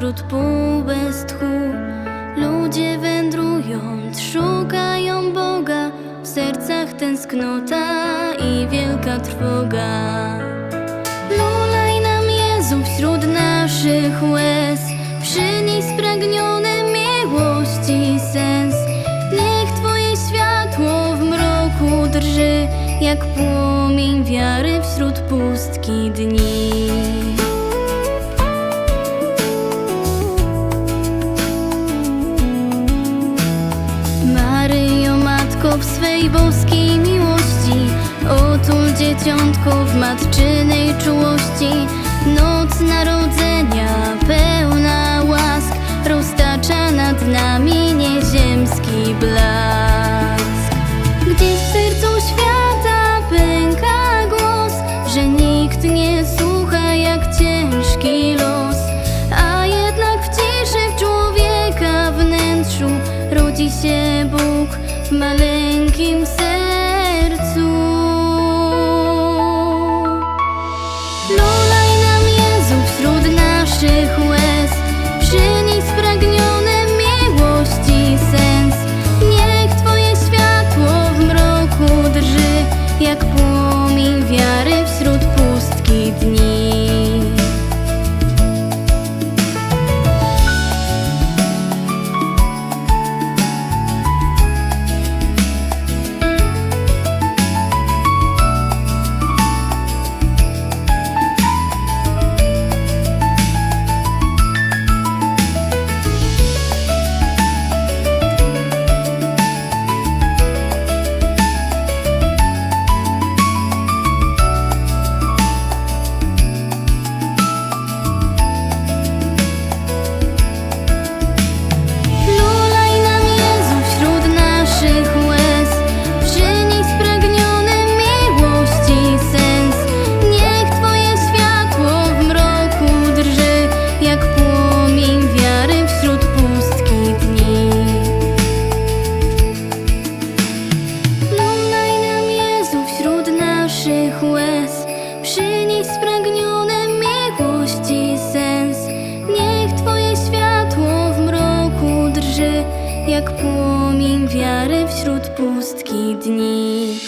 wśród pół bez tchu. Ludzie wędrując, szukają Boga, w sercach tęsknota i wielka trwoga. Lulaj nam Jezu wśród naszych łez, przynieś spragnione miłości sens. Niech Twoje światło w mroku drży, jak płomień wiary wśród pustki dni. Matko w swej boskiej miłości, otul dzieciątko w matczynej czułości. Noc narodzenia pełna w maleńkim sercu. Lulaj nam Jezu wśród naszych łez, przynieś spragnione miłości sens. Niech Twoje światło w mroku drży, jak płomień wiary wśród pustki dni. Naszych łez, przynieś spragnione miłości sens. Niech Twoje światło w mroku drży, jak płomień wiary wśród pustki dni.